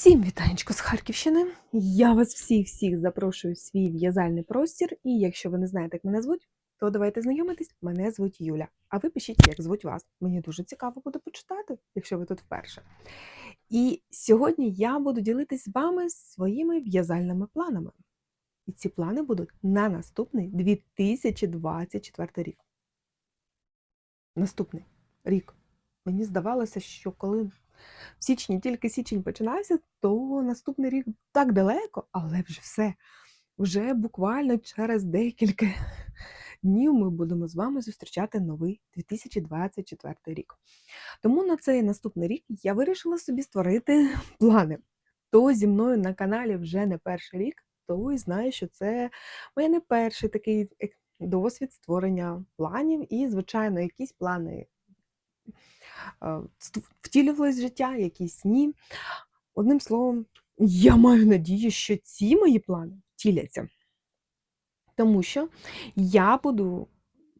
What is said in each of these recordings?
Всім вітанечко з Харківщини. Я вас всіх-всіх запрошую в свій в'язальний простір. І якщо ви не знаєте, як мене звуть, то давайте знайомитись. Мене звуть Юля. А ви пишіть, як звуть вас. Мені дуже цікаво буде почитати, якщо ви тут вперше. І сьогодні я буду ділитись з вами своїми в'язальними планами. І ці плани будуть на наступний 2024 рік. Наступний рік. Мені здавалося, що коли в січні, тільки січень починався, то наступний рік так далеко, але вже все. Вже буквально через декілька днів ми будемо з вами зустрічати новий 2024 рік. Тому на цей наступний рік я вирішила собі створити плани. Хто зі мною на каналі вже не перший рік, той знає, що це моє не перший такий досвід створення планів, і, звичайно, якісь плани е, втілювались в життя, якісь ні. Одним словом, я маю надію, що ці мої плани втіляться. Тому що я буду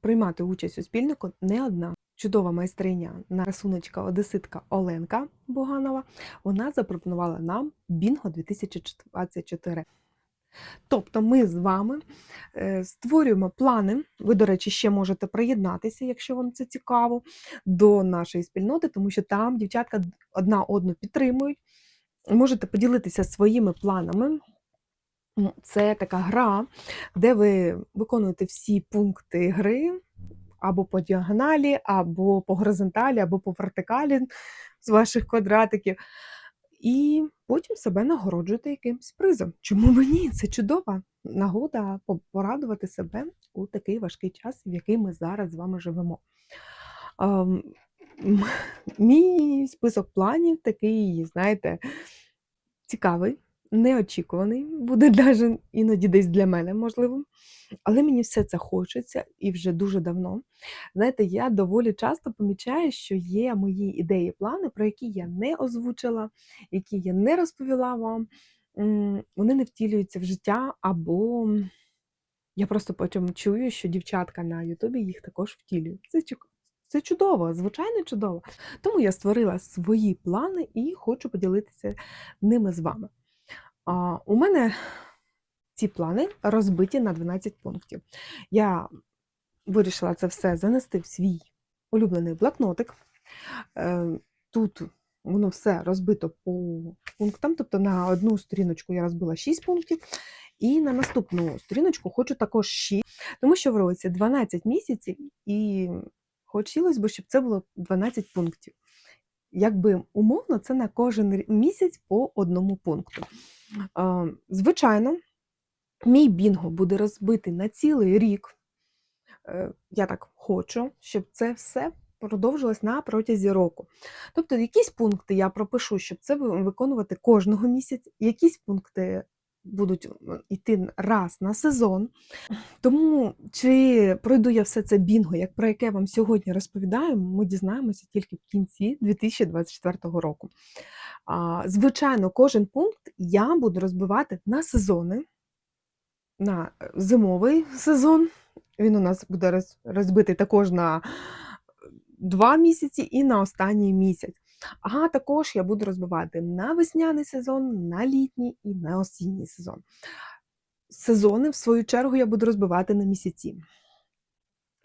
приймати участь у спільнику не одна. Чудова майстриня нарисуночка одеситка Оленка Буганова. Вона запропонувала нам Бінго 2024. Тобто ми з вами е, створюємо плани. Ви, до речі, ще можете приєднатися, якщо вам це цікаво, до нашої спільноти, тому що там дівчатка одна одну підтримують. Можете поділитися своїми планами. Це така гра, де ви виконуєте всі пункти гри або по діагоналі, або по горизонталі, або по вертикалі з ваших квадратиків. І потім себе нагороджуєте якимсь призом. Чому б ні? Це чудова нагода порадувати себе у такий важкий час, в який ми зараз з вами живемо. Мій список планів такий, знаєте, цікавий, неочікуваний, буде навіть іноді десь для мене, можливо. Але мені все це хочеться і вже дуже давно. Знаєте, я доволі часто помічаю, що є мої ідеї, плани, про які я не озвучила, які я не розповіла вам. Вони не втілюються в життя, або я просто потім чую, що дівчатка на Ютубі їх також втілюють. Це, це чудово, звичайно чудово. Тому я створила свої плани і хочу поділитися ними з вами. А, у мене ці плани розбиті на 12 пунктів. Я вирішила це все занести в свій улюблений блокнотик. Е, Тут воно все розбито по пунктам, тобто на одну сторіночку я розбила 6 пунктів, і на наступну сторіночку хочу також 6, тому що в році 12 місяців, і хотілося б, щоб це було 12 пунктів. Якби умовно, це на кожен місяць по одному пункту. Звичайно, мій бінго буде розбитий на цілий рік. Е, Я так хочу, щоб це все продовжилось на протязі року. Тобто, якісь пункти я пропишу, щоб це виконувати кожного місяця, якісь пункти будуть йти раз на сезон. Тому чи пройду я все це бінго, як про яке вам сьогодні розповідаю, ми дізнаємося тільки в кінці 2024 року. Звичайно, кожен пункт я буду розбивати на сезони, на е, зимовий сезон. Він у нас буде розбитий також на два місяці і на останній місяць. А також я буду розбивати на весняний сезон, на літній і на осінній сезон. Сезони, в свою чергу, я буду розбивати на місяці.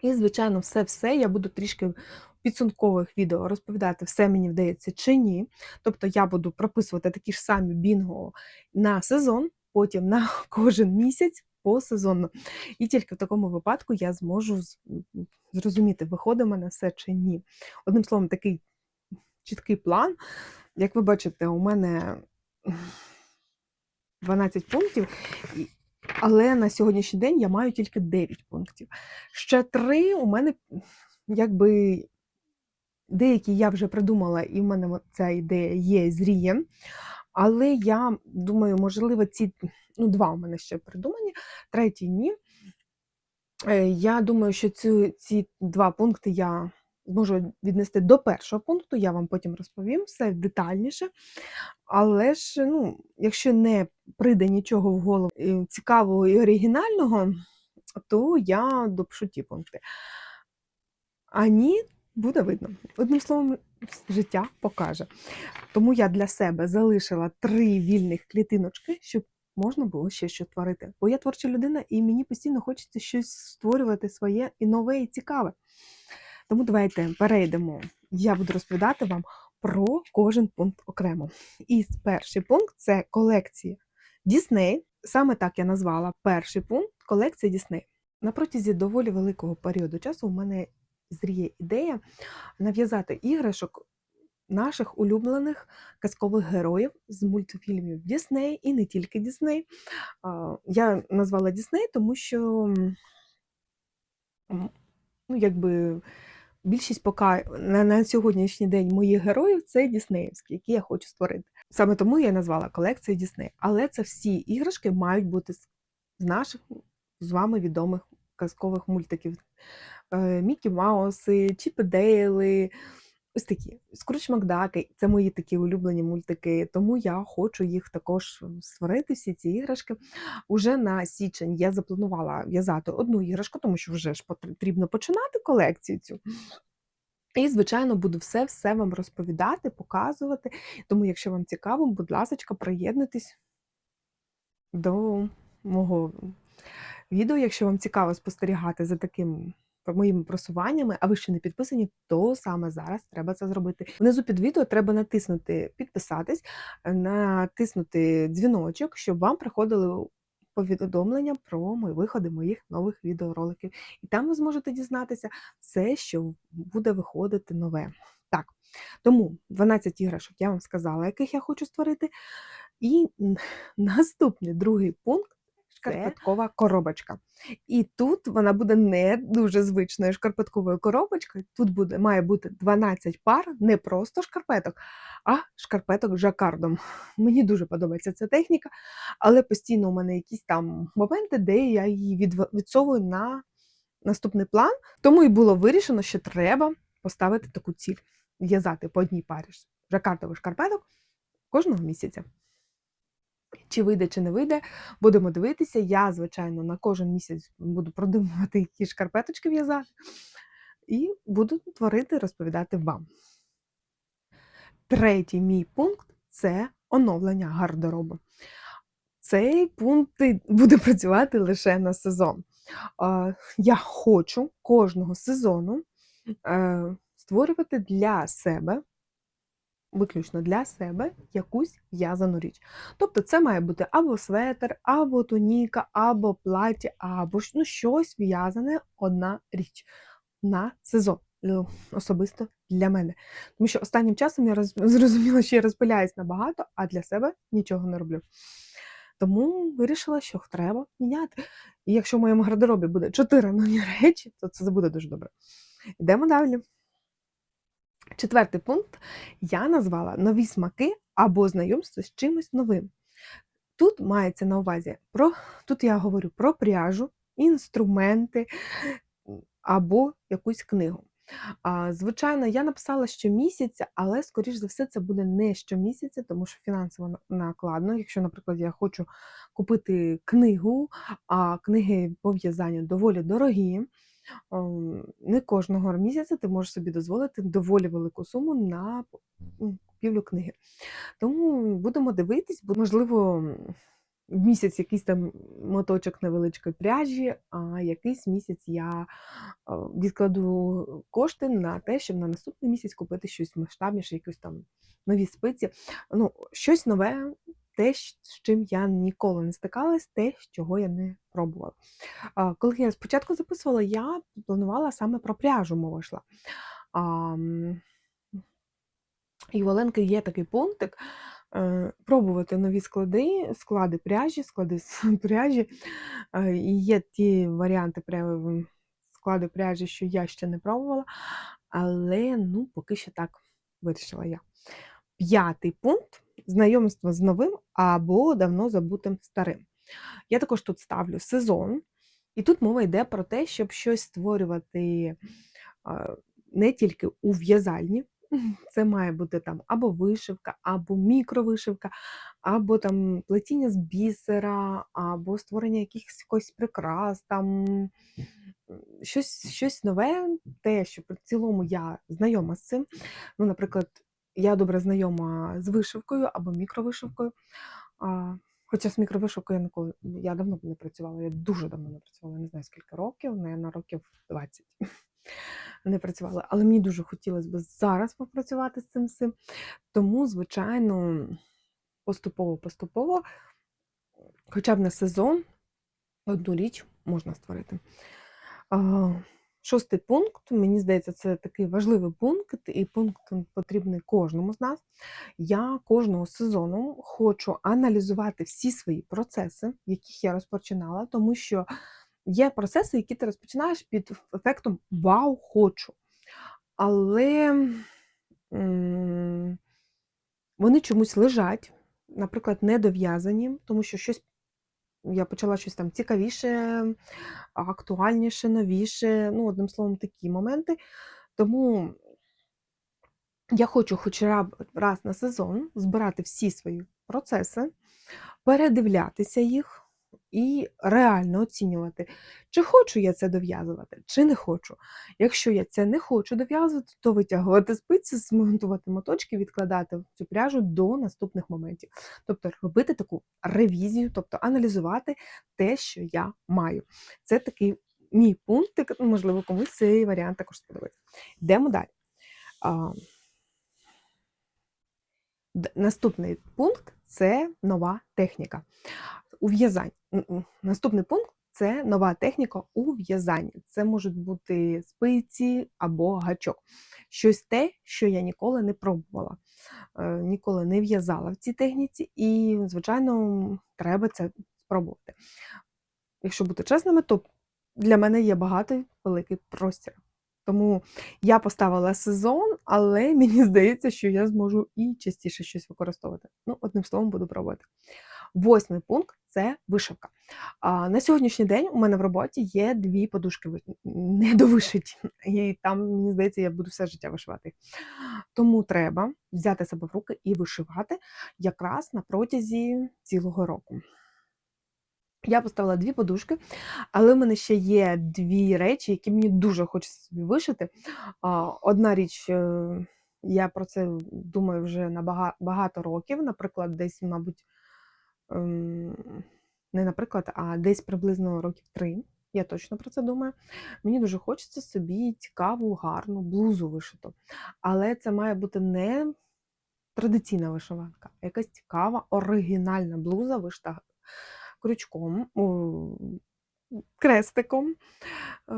І, звичайно, все-все я буду трішки в підсумкових відео розповідати, все мені вдається чи ні. Тобто я буду прописувати такі ж самі бінго на сезон, потім на кожен місяць посезонно. І тільки в такому випадку я зможу зрозуміти, виходить в мене все чи ні. Одним словом, такий чіткий план. Як ви бачите, у мене 12 пунктів, але на сьогоднішній день я маю тільки 9 пунктів. Ще три у мене якби деякі я вже придумала, і в мене ця ідея є, зріє. Але я думаю, можливо, ці ну, два у мене ще придумані, третій ні. Е, Я думаю, що ці, ці два пункти я зможу віднести до першого пункту, я вам потім розповім все детальніше. Але ж, ну, якщо не прийде нічого в голову е, цікавого і оригінального, то я допишу ті пункти. А ні, буде видно. Одним словом, життя покаже. Тому я для себе залишила три вільних клітиночки, щоб можна було ще що творити. Бо я творча людина, і мені постійно хочеться щось створювати своє і нове, і цікаве. Тому давайте перейдемо. Я буду розповідати вам про кожен пункт окремо. І перший пункт це колекція Дісней. Саме так я назвала перший пункт колекція Дісней. На протязі доволі великого періоду часу у мене зріє ідея нав'язати іграшок наших улюблених казкових героїв з мультфільмів Дісней і не тільки Дісней. Я назвала Дісней, тому що ну, якби більшість поки на, на сьогоднішній день моїх героїв це Діснеївські, які я хочу створити. Саме тому я назвала колекцію Дісней. Але це всі іграшки мають бути з наших з вами відомих казкових мультиків. Е, Мікі Мауси, Чіпи Дейли, ось такі. Скруч Макдаки це мої такі улюблені мультики, тому я хочу їх також створити, всі ці іграшки. Уже на січень я запланувала в'язати одну іграшку, тому що вже ж потрібно починати колекцію цю. І, звичайно, буду все-все вам розповідати, показувати. Тому, якщо вам цікаво, будь ласка, приєднуйтесь до мого відео. Якщо вам цікаво спостерігати за таким моїми просуваннями, а ви ще не підписані, то саме зараз треба це зробити. Внизу під відео треба натиснути підписатись, натиснути дзвіночок, щоб вам приходили повідомлення про мої виходи моїх нових відеороликів. І там ви зможете дізнатися все, що буде виходити нове. Так, тому 12 іграшок я вам сказала, яких я хочу створити. І наступний другий пункт шкарпеткова коробочка. І тут вона буде не дуже звичною шкарпетковою коробочкою. Тут буде, має бути 12 пар, не просто шкарпеток, а шкарпеток жакардом. Мені дуже подобається ця техніка, але постійно у мене якісь там моменти, де я її відсовую на наступний план. Тому і було вирішено, що треба поставити таку ціль, в'язати по одній парі жакардових шкарпеток кожного місяця. Чи вийде, чи не вийде, будемо дивитися. Я, звичайно, на кожен місяць буду продумувати, які шкарпеточки в'язати, і буду творити, розповідати вам. Третій мій пункт це оновлення гардеробу. Цей пункт буде працювати лише на сезон. Я хочу кожного сезону е, створювати для себе виключно для себе якусь в'язану річ. Тобто це має бути або светр, або туніка, або плаття, або ну, щось в'язане одна річ на сезон. Особисто для мене. Тому що останнім часом я роз... зрозуміла, що я розпиляюсь набагато, а для себе нічого не роблю. Тому вирішила, що треба міняти. І якщо в моєму гардеробі буде чотири нові речі, то це буде дуже добре. Йдемо далі. Четвертий пункт я назвала нові смаки або знайомство з чимось новим. Тут мається на увазі про тут я говорю про пряжу, інструменти або якусь книгу. Звичайно, я написала щомісяця, але, скоріш за все, це буде не щомісяця, тому що фінансово накладно. Якщо, наприклад, я хочу купити книгу, а книги по доволі дорогі, не кожного місяця ти можеш собі дозволити доволі велику суму на купівлю книги. Тому будемо дивитись, бо, можливо, в місяць якийсь там моточок невеличкої пряжі, а якийсь місяць я відкладу кошти на те, щоб на наступний місяць купити щось масштабніше, якісь там нові спиці. Ну, щось нове те, з чим я ніколи не стикалась, те, чого я не пробувала. Коли я спочатку записувала, я планувала саме про пряжу мова йшла. І у Оленки є такий пунктик. Е, пробувати нові склади, склади пряжі, склади пряжі. Е, і є ті варіанти склади пряжі, що я ще не пробувала, але ну, поки що так вирішила я. П'ятий пункт знайомство з новим або давно забутим старим. Я також тут ставлю сезон, і тут мова йде про те, щоб щось створювати не тільки у в'язальні. Це має бути там або вишивка, або мікровишивка, або там плетіння з бісера, або створення якихось прикрас, там щось, щось нове, те, що в цілому я знайома з цим. Ну, наприклад, я добре знайома з вишивкою або мікровишивкою. Хоча з мікровишивкою я ніколи я давно не працювала, я дуже давно не працювала, не знаю скільки років, на років 20 не працювала. Але мені дуже хотілося б зараз попрацювати з цим всім. Тому, звичайно, поступово-поступово, хоча б на сезон, одну річ можна створити. Шостий пункт, мені здається, це такий важливий пункт, і пункт потрібний кожному з нас. Я кожного сезону хочу аналізувати всі свої процеси, яких я розпочинала, тому що є процеси, які ти розпочинаєш під ефектом Вау, хочу. Але м, вони чомусь лежать, наприклад, недов'язані, тому що щось я почала щось там цікавіше, актуальніше, новіше. Ну, одним словом, такі моменти. Тому я хочу хоч раз на сезон збирати всі свої процеси, передивлятися їх і реально оцінювати, чи хочу я це дов'язувати, чи не хочу. Якщо я це не хочу дов'язувати, то витягувати спиці, змонтувати моточки, відкладати цю пряжу до наступних моментів. Тобто робити таку ревізію, тобто аналізувати те, що я маю. Це такий мій пунктик, ну, можливо, комусь цей варіант також сподобається. Йдемо далі. Наступний пункт це нова техніка у в'язанні. М, м, Наступний пункт це нова техніка у в'язанні. Це можуть бути спиці або гачок. Щось те, що я ніколи не пробувала, е, ніколи не в'язала в цій техніці, і, звичайно, треба це спробувати. Якщо бути чесними, то для мене є багато великий простір. Тому я поставила сезон, але мені здається, що я зможу і частіше щось використовувати. Ну, одним словом, буду пробувати. Восьмий пункт це вишивка. А, на сьогоднішній день у мене в роботі є дві подушки ви- недовишиті, і там, мені здається, я буду все життя вишивати. Тому треба взяти себе в руки і вишивати якраз на протязі цілого року. Я поставила дві подушки, але в мене ще є дві речі, які мені дуже хочеться собі вишити. Одна річ, е, я про це думаю вже на багато років, наприклад, десь, мабуть, не наприклад, а десь приблизно років три. Я точно про це думаю. Мені дуже хочеться собі цікаву, гарну блузу вишиту. Але це має бути не традиційна вишиванка, а якась цікава, оригінальна блуза вишита крючком, крестиком. Е,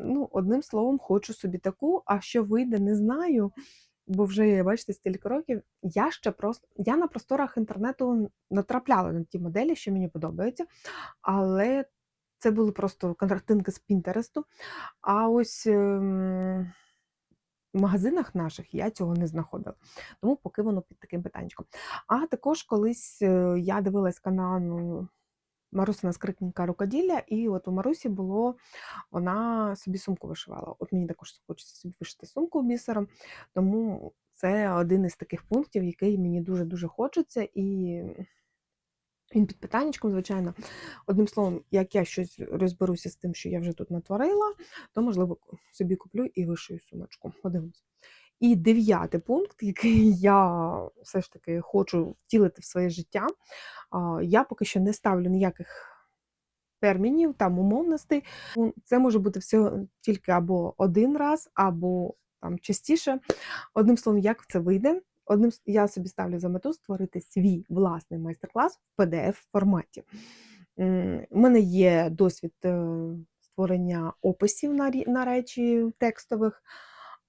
ну, одним словом, хочу собі таку, а що вийде, не знаю. Бо вже, бачите, стільки років. Я ще просто я на просторах інтернету натрапляла на ті моделі, що мені подобаються, але це були просто картинки з Пінтересту. А ось ем, в магазинах наших я цього не знаходила. Тому поки воно під таким питаннячком. А також колись е, я дивилась канал ну, Марусина скрипника рукоділля, і от у Марусі було, вона собі сумку вишивала. От мені також хочеться собі вишити сумку бісером, тому це один із таких пунктів, який мені дуже-дуже хочеться, і він під питаннячком, звичайно. Одним словом, як я щось розберуся з тим, що я вже тут натворила, то, можливо, собі куплю і вишию сумочку. Подивимось. І дев'ятий пункт, який я все ж таки хочу втілити в своє життя. Я поки що не ставлю ніяких термінів, там умовностей. Це може бути все тільки або один раз, або там частіше. Одним словом, як це вийде? Одним я собі ставлю за мету створити свій власний майстер-клас в pdf форматі. У мене є досвід е, створення описів на речі текстових,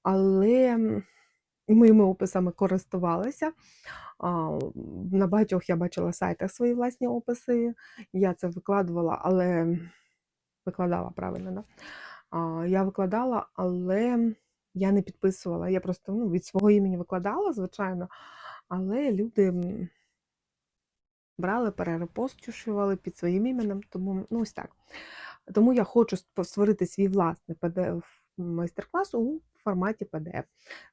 але моїми описами користувалися. На багатьох я бачила сайтах свої власні описи. Я це викладувала, але викладала правильно, да? Я викладала, але я не підписувала. Я просто ну, від свого імені викладала, звичайно, але люди брали, перерепостюшували під своїм іменем, тому ну ось так. Тому я хочу ст- створити свій власний майстер-клас у форматі PDF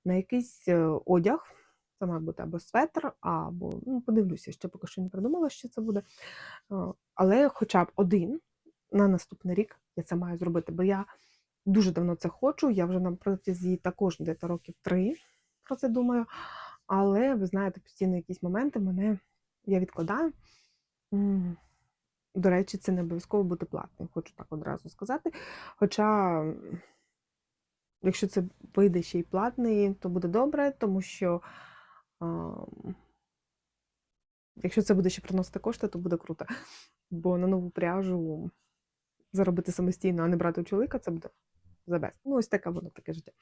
на якийсь е, одяг. Це має бути або светр, або ну, подивлюся, ще поки що не придумала, що це буде. Е, Але хоча б один на наступний рік я це маю зробити, бо я дуже давно це хочу. Я вже на протязі також десь років три про це думаю. Але ви знаєте, постійно якісь моменти мене я відкладаю. До речі, це не обов'язково бути платним, хочу так одразу сказати. Хоча, якщо це вийде ще й платний, то буде добре, тому що ам, якщо це буде ще приносити кошти, то буде круто. Бо на нову пряжу заробити самостійно, а не брати у чоловіка, це буде за best. Ну, ось таке воно таке життя.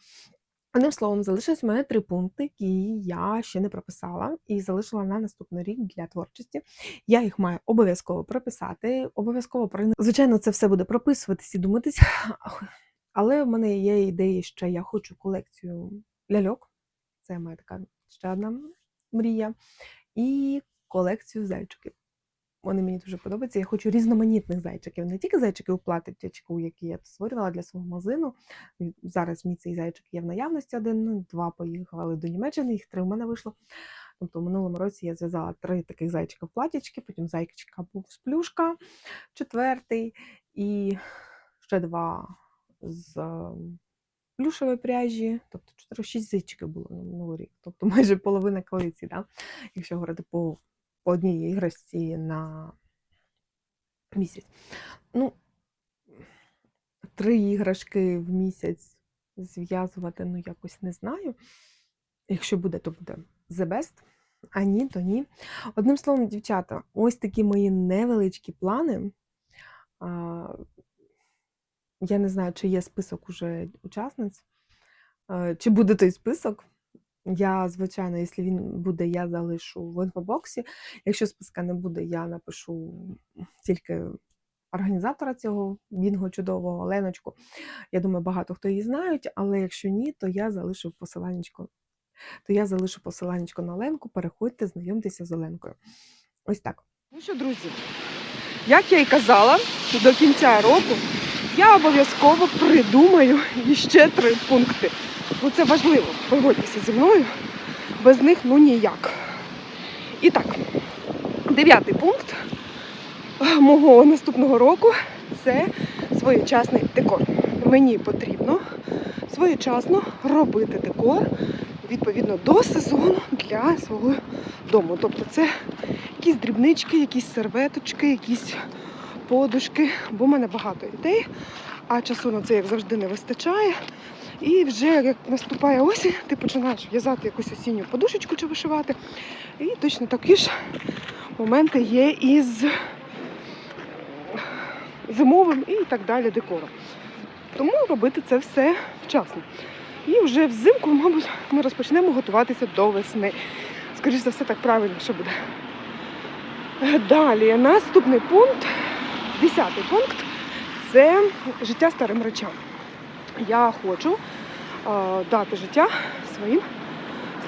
Одним словом, залишилось у мене три пункти, які я ще не прописала, і залишила на наступний рік для творчості. Я їх маю обов'язково прописати, обов'язково про звичайно, це все буде прописуватись і думатись. Але в мене є ідеї, що я хочу колекцію ляльок. Це моя така ще одна мрія. І колекцію зайчиків. Вони мені дуже подобаються. Я хочу різноманітних зайчиків, не тільки зайчиків у платичку, які я створювала для свого магазину. Зараз мій цей зайчик є в наявності один, ну, два поїхали до Німеччини, їх три в мене вийшло. Тобто в минулому році я зв'язала три таких зайчика в платічки, потім зайчика був з плюшка, четвертий, і ще два з плюшевої пряжі, тобто 4-6 зайчиків було на минулий рік, тобто майже половина колекції, да? якщо говорити по, по одній іграшці на місяць. Ну, три іграшки в місяць зв'язувати, ну якось не знаю. Якщо буде, то буде the best, а ні, то ні. Одним словом, дівчата, ось такі мої невеличкі плани. Я не знаю, чи є список уже учасниць, е, чи буде той список. Я, звичайно, якщо він буде, я залишу в інфобоксі. Якщо списка не буде, я напишу тільки організатора цього бінго чудового Леночку. Я думаю, багато хто її знають, але якщо ні, то я залишу посиланнячко. То я залишу посиланнячко на Оленку. Переходьте, знайомтеся з Оленкою. Ось так. Ну що, друзі, як я і казала, до кінця року я обов'язково придумаю іще три пункти. Бо це важливо. Погодьтеся зі мною. Без них ну ніяк. І так, дев'ятий пункт мого наступного року це своєчасний декор. Мені потрібно своєчасно робити декор відповідно до сезону для свого дому. Тобто це якісь дрібнички, якісь серветочки, якісь подушки, бо в мене багато ідей, а часу на це, як завжди, не вистачає. І вже як наступає осінь, ти починаєш в'язати якусь осінню подушечку чи вишивати. І точно такі ж моменти є із зимовим і так далі декором. Тому робити це все вчасно. І вже взимку, мабуть, ми розпочнемо готуватися до весни. Скоріше за все, так правильніше буде. Далі, наступний пункт, десятий пункт це життя старим речам. Я хочу дати життя своїм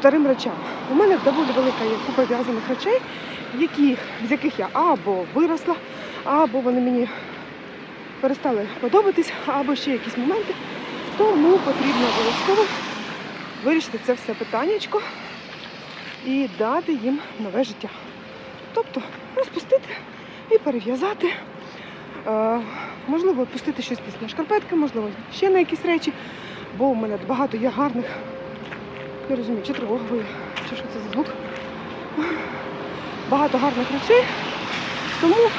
старим речам. У мене доволі велика є купа в'язаних речей, які, з яких я або виросла, або вони мені перестали подобатись, або ще якісь моменти. Тому потрібно обов'язково вирішити це все питаннячко і дати їм нове життя. Тобто розпустити і перев'язати. Е, можливо, пустити щось після шкарпетки, можливо, ще на якісь речі, бо у мене багато є гарних. Не розумію, чи тривога чи що це за звук. Багато гарних речей. Тому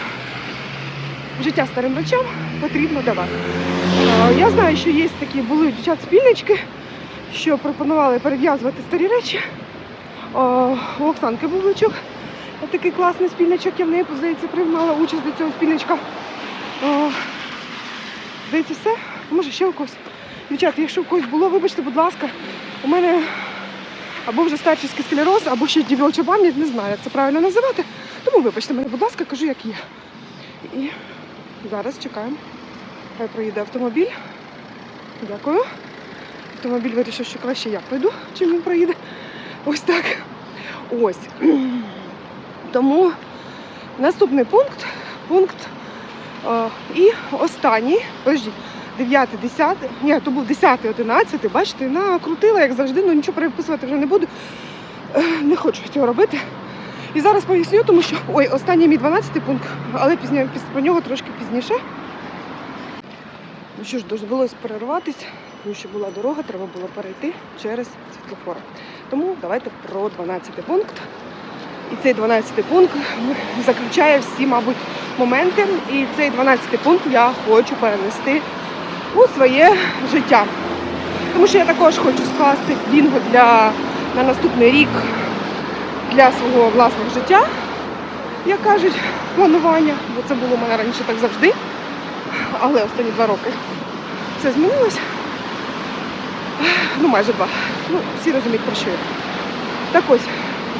життя старим речам потрібно давати. Е, Я знаю, що є такі були дівчат спільнички, що пропонували перев'язувати старі речі. Е, У Оксанки був личок. Такий класний спільничок, я в неї, здається, приймала участь до цього спільничка. Здається, все. Може ще у когось. Дівчата, якщо у когось було, вибачте, будь ласка, у мене або вже старчий склероз, або ще дівоча пам'ять, не знаю, як це правильно називати. Тому вибачте мене, будь ласка, кажу, як є. І зараз чекаємо. Хай проїде автомобіль. Дякую. Автомобіль вирішив, що краще я пройду, чим він проїде. Ось так. Ось. Тому наступний пункт. Пункт і останній, подождіть, 9, 10, ні, то був 10, 11, бачите, накрутила, як завжди, ну нічого переписувати вже не буду. Е, Не хочу цього робити. І зараз поясню, тому що ой, останній мій 12 пункт, але пізніше про нього трошки пізніше. Ну що ж, довелося перерватися, тому що була дорога, треба було перейти через світлофори. Тому давайте про 12 пункт. І цей 12 пункт заключає всі, мабуть, моменти. І цей 12 пункт я хочу перенести у своє життя. Тому що я також хочу скласти бінго для на наступний рік для свого власного життя, як кажуть, планування, бо це було у мене раніше так завжди. Але останні два роки все змінилось. Ну, майже два. Ну, всі розуміють про що я. Так ось,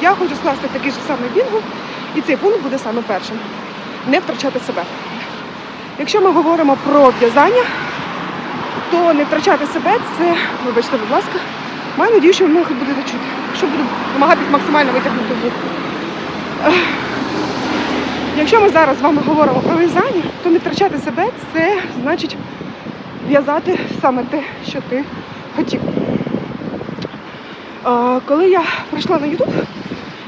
я хочу скласти такий же самий бінго, і цей пункт буде саме першим. Не втрачати себе. Якщо ми говоримо про в'язання, то не втрачати себе це, вибачте, будь ласка, маю надію, що ви мене будете чути. Що буду намагатись максимально витягнути звук. Якщо ми зараз з вами говоримо про в'язання, то не втрачати себе це значить в'язати саме те, що ти хотів. Коли я прийшла на YouTube,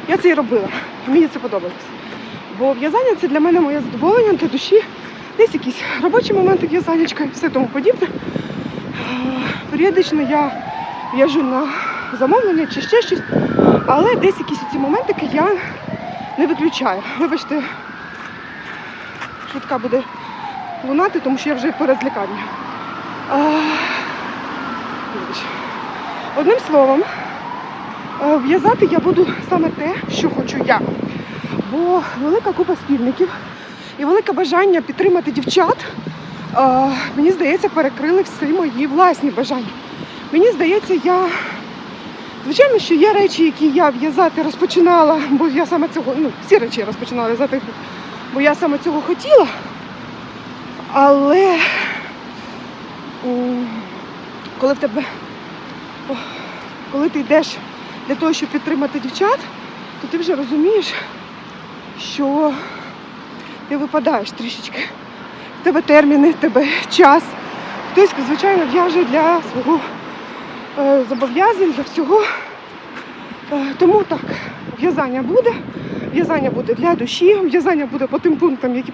я це і робила. Мені це подобалось. Бо в'язання це для мене моє задоволення для душі. Десь якісь робочі моменти в'язаннячка і все тому подібне. Періодично я в'яжу на замовлення чи ще щось, але десь якісь ці моментики я не виключаю. Вибачте, швидка буде лунати, тому що я вже перед лікарнею. Одним словом, в'язати я буду саме те, що хочу я. Бо велика купа спільників і велике бажання підтримати дівчат, е, мені здається, перекрили всі мої власні бажання. Мені здається, я. Звичайно, що є речі, які я в'язати розпочинала, бо я саме цього, ну, всі речі я розпочинала в'язати, бо я саме цього хотіла. Але коли в тебе, коли ти йдеш для того, щоб підтримати дівчат, то ти вже розумієш, що ти випадаєш трішечки. В тебе терміни, в тебе час. Хтось, звичайно, в'яже для свого е, зобов'язань, для всього. Е, Тому так, в'язання буде. В'язання буде для душі, в'язання буде по тим пунктам, які,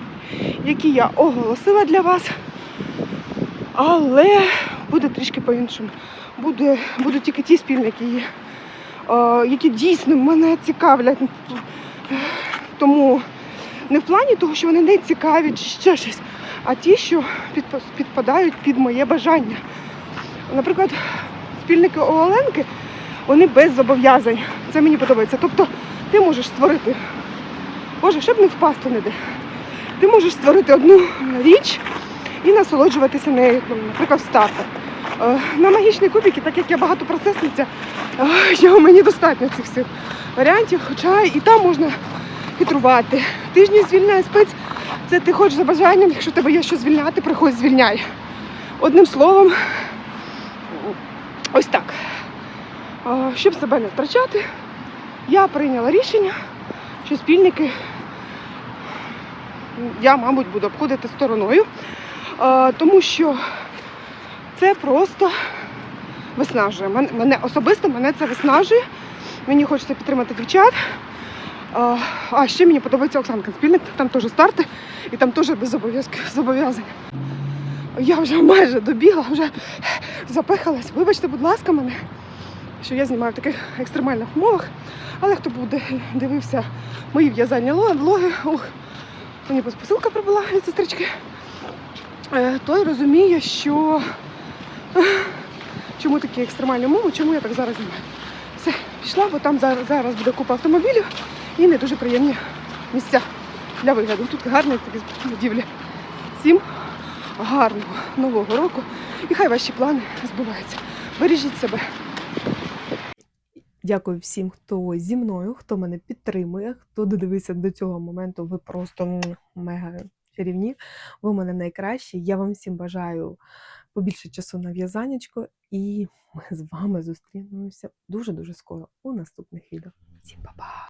які я оголосила для вас. Але буде трішки по-іншому. Буде, будуть тільки ті спільники, є, які дійсно мене цікавлять. Тому не в плані того, що вони не цікаві чи ще щось, а ті, що підпадають під моє бажання. Наприклад, спільники Оленки, вони без зобов'язань. Це мені подобається. Тобто ти можеш створити, Боже, щоб не впасти ніде. Ти можеш створити одну річ і насолоджуватися нею, наприклад, стартер. Е, На магічні кубики, так як я багатопроцесниця, е, мені достатньо цих всіх варіантів, хоча і там можна хитрувати. Тижні звільняє спец, це ти хочеш за бажанням, якщо тебе є що звільняти, приходь звільняй. Одним словом, ось так. Щоб себе не втрачати, я прийняла рішення, що спільники я, мабуть, буду обходити стороною, тому що це просто виснажує. Мен- Мене особисто мене це виснажує. Мені хочеться підтримати дівчат. А, ще мені подобається Оксанка спільник, там теж старти і там теж без зобов'язань. Я вже майже добігла, вже запихалась. Вибачте, будь ласка, мене, що я знімаю в таких екстремальних умовах. Але хто буде дивився мої в'язальні влоги, ох, мені посилка прибула від сестрички, е, той розуміє, що чому такі екстремальні умови, чому я так зараз знімаю. Все, пішла, бо там зараз, зараз буде купа автомобілів і не дуже приємні місця для вигляду. Тут гарні такі будівлі. Всім гарного нового року і хай ваші плани збуваються. Бережіть себе. Дякую всім, хто зі мною, хто мене підтримує, хто додивився до цього моменту. Ви просто мега чарівні. Ви мене найкращі. Я вам всім бажаю побільше часу на в'язанечко, і ми з вами зустрінемося дуже-дуже скоро у наступних відео. Всім па-па!